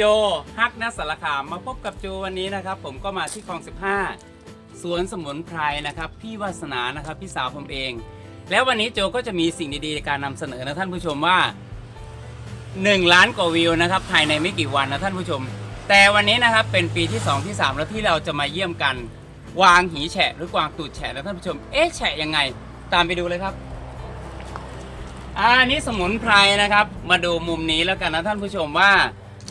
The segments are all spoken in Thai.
โจฮักนัสารคามมาพบกับโจวันนี้นะครับ ผมก็มาที่คลอง 15 สวนสมุนไพรนะครับ พี่วาสนานะครับ พี่สาวผมเอง แล้ววันนี้โจก็จะมีสิ่งดีๆในการนำเสนอนะท่านผู้ชมว่า 1 ล้านกว่าวิวนะครับ ภายในไม่กี่วันนะท่านผู้ชม แต่วันนี้นะครับเป็นปีที่ 2 ที่ 3 แล้วที่เราจะมาเยี่ยมกันวางหีแฉะหรือกวางตูดแฉะนะท่านผู้ชมเอ๊ะแฉะยังไง ตามไปดูเลยครับอันนี้สมุนไพรนะครับ มาดูมุมนี้แล้วกันนะท่านผู้ชมว่า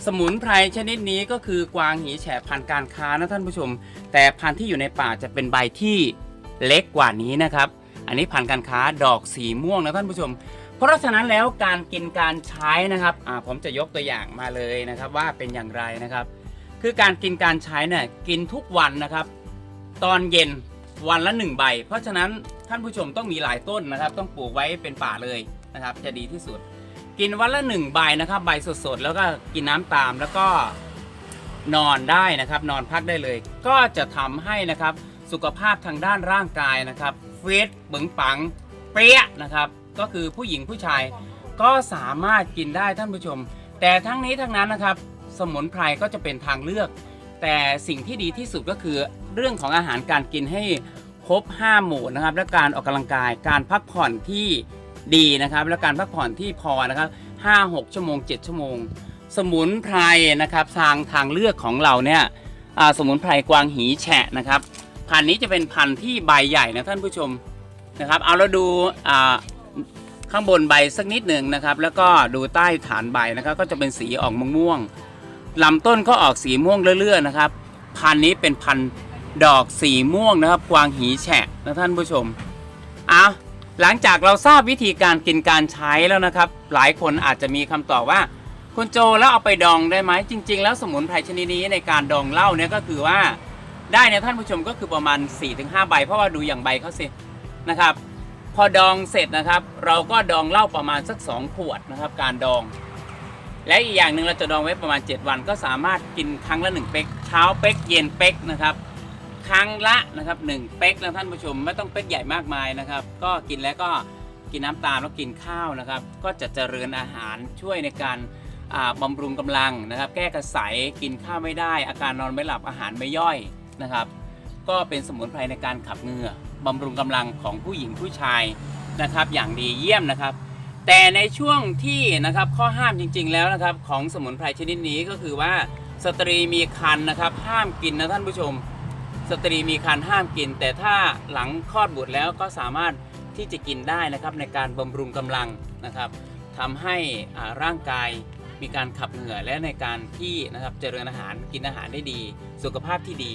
สมุนไพรชนิดนี้ก็คือกวางหีแฉพันธุ์การค้านะท่านผู้ชม แต่พันธุ์ที่อยู่ในป่าจะเป็นใบที่เล็กกว่านี้นะครับ อันนี้พันธุ์การค้าดอกสีม่วงนะท่านผู้ชม เพราะฉะนั้นแล้วการกินการใช้นะครับผมจะยกตัวอย่างมาเลยนะครับ ว่าเป็นอย่างไรนะครับ คือการกินการใช้เนี่ยกินทุกวันนะครับ ตอนเย็นวันละหนึ่งใบ เพราะฉะนั้นท่านผู้ชมต้องมีหลายต้นนะครับ ต้องปลูกไว้เป็นป่าเลยนะครับ จะดีที่สุด กินวันละหนึ่งใบนะครับ ใบสดๆ แล้วก็กินน้ำตามแล้วก็นอนได้นะครับ นอนพักได้เลย ก็จะทำให้นะครับสุขภาพทางด้านร่างกายนะครับเฟสปึงปังเปรี้ยนะครับ ก็คือผู้หญิงผู้ชายก็สามารถกินได้ท่านผู้ชม แต่ทั้งนี้ทั้งนั้นนะครับ สมุนไพรก็จะเป็นทางเลือก แต่สิ่งที่ดีที่สุดก็คือเรื่องของอาหารการกินให้ครบ 5 หมู่นะครับ และการออกกำลังกายการพักผ่อนที่ ดีนะครับ และการพักผ่อนที่พอนะครับ5 6 ชั่วโมง 7 ชั่วโมง สมุนไพรนะครับทางทางเลือกของเราเนี่ยสมุนไพรกวางหีแฉะนะครับ พันนี้จะเป็นพันที่ใบใหญ่นะท่านผู้ชมนะครับ เอาเราดูข้างบนใบสักนิดหนึ่งนะครับ แล้วก็ดูใต้ฐานใบนะครับ ก็จะเป็นสีออกม่วงๆลำต้นก็ออกสีม่วงเรื่อยๆนะครับ พันนี้เป็นพันดอกสีม่วงนะครับ กวางหีแฉะนะท่านผู้ชม เอา หลังจากเราทราบวิธีการกินการใช้แล้วนะครับ หลายคนอาจจะมีคำตอบว่า คุณโจแล้วเอาไปดองได้ไหมจริง ๆ แล้วสมุนไพรชนิดนี้ในการดองเหล้าเนี่ยก็คือว่าได้เนี่ยท่านผู้ชมก็คือประมาณ 4-5 ใบ เพราะว่าดูอย่างใบเขาสินะครับ พอดองเสร็จนะครับ เราก็ดองเหล้าประมาณสัก 2 ขวดนะครับ การดอง และอีกอย่างหนึ่งเราจะดองไว้ประมาณ 7 วันก็สามารถกินครั้งละ 1 เป๊กเช้าเป๊กเย็นเป๊กนะครับ ครั้งละนะครับหนึ่งเป๊กนะท่านผู้ชมไม่ต้องเป๊กใหญ่มากมายนะครับ ก็กินแล้วก็กินน้ำตาลแล้วกินข้าวนะครับ ก็จะเจริญอาหารช่วยในการอ่าบำรุงกำลังนะครับ แก้กระสายกินข้าวไม่ได้ อาการนอนไม่หลับอาหารไม่ย่อยนะครับ ก็เป็นสมุนไพรในการขับเหงื่อบำรุงกำลังของผู้หญิงผู้ชายนะครับ อย่างดีเยี่ยมนะครับ แต่ในช่วงที่นะครับข้อห้ามจริง ๆ แล้วนะครับ ของสมุนไพรชนิดนี้ก็คือว่าสตรีมีครรภ์นะครับ ห้ามกินนะท่านผู้ชม สตรีมีครรภ์ห้ามกิน แต่ถ้าหลังคลอดบุตรแล้วก็สามารถที่จะกินได้นะครับในการบำรุงกำลังนะครับทำให้อ่าร่างกายมีการขับเหงื่อและในการที่นะครับเจริญอาหารกินอาหารได้ดี สุขภาพที่ดี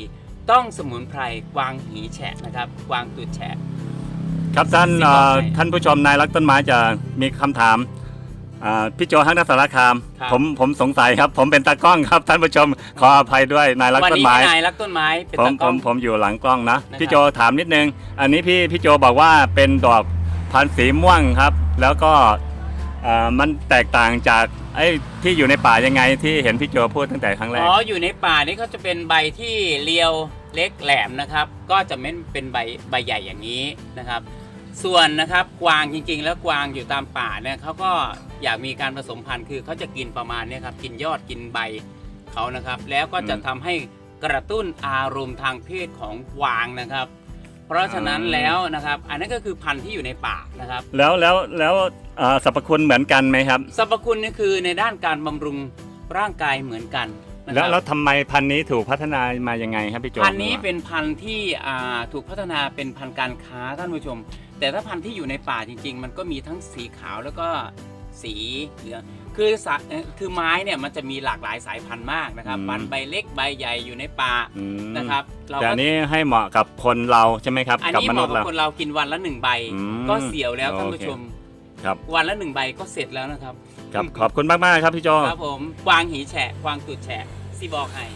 ต้องสมุนไพรกวางหีแฉะนะครับกวางตูดแฉะครับท่านสิ่งเอ่ต่ออไปท่านผู้ชมนายรักต้นไม้จะมีคำถาม อ่าพี่โจฮักนักสารคาม ครับ ผมผมสงสัยครับ ผมเป็นตากล้องครับ ท่านผู้ชมขออภัยด้วยนายรักวันต้นนี้ไม้นายรักต้นไม้เป็นผมตากผล้องมผมอยู่หลังกล้องนะ นะครับ พี่โจถามนิดนึง อันนี้พี่พี่โจบอกว่าเป็นดอกพันธุ์สีม่วงครับ แล้วก็อ่ามันแตกต่างจากไอ้ที่อยู่ในป่ายังไงที่เห็นพี่โจพูดตั้งแต่ครั้งแรอ๋กออยู่ในป่านี่เขาจะเป็นใบที่เรียวเล็กแหลมนะครับ ก็จะไม่เป็นใบใบใหญ่อย่างนี้นะครับ ส่วนนะครับกวางจริงๆ แล้วกวางอยู่ตามป่าเนี่ยเขาก็อยากมีการผสมพันธุ์คือเขาจะกินประมาณเนี้ครับกินยอดกินใบเขานะครับ แล้วก็จะอืมทำให้กระตุ้นอารมณ์ทางเพศของกวางนะครับ เพราะฉะนั้นอืมแล้วนะครับ อันนั้นก็คือพันธุ์ที่อยู่ในป่านะครับ แล้วแล้วแล้วอ่าสรรพคุณเหมือนกันไหมครับ สรรพคุณนี่คือในด้านการบำรุงร่างกายเหมือนกันนะค แล้วรับแล้วทำไมพันธุ์นี้ถูกพัฒนามายังไงครับพี่โจพันธุ์นี้เป็นพันธุ์ที่อ่าถูกพัฒนาเป็นพันธุ์การค้าท่านผู้ชม แต่ถ้าพันธุ์ที่อยู่ในป่าจริง ๆ มันก็มีทั้งสีขาวแล้วก็สีเหลืองคือสะเอ่อคือไม้เนี่ยมันจะมีหลากหลายสายพันธุ์มากนะครับพันธุ์ใบเล็กใบใหญ่อยู่ในป่าอืมนะครับเราแต่ก็ อันนี้ให้เหมาะกับคนเราใช่ไหมครับ อันกับนี้มเหนุมาะษย์กับเรา คนเรากินวันละหนึ่งใบ อืมก็เสียวแล้วท่านผู้โอเค ชม ครับวันละหนึ่งใบก็เสร็จแล้วนะครับ ครับขอบคุณมากมากๆครับพี่โจ ครับผมกวางหีแฉะกวางตุดแฉะ ซีบอกให้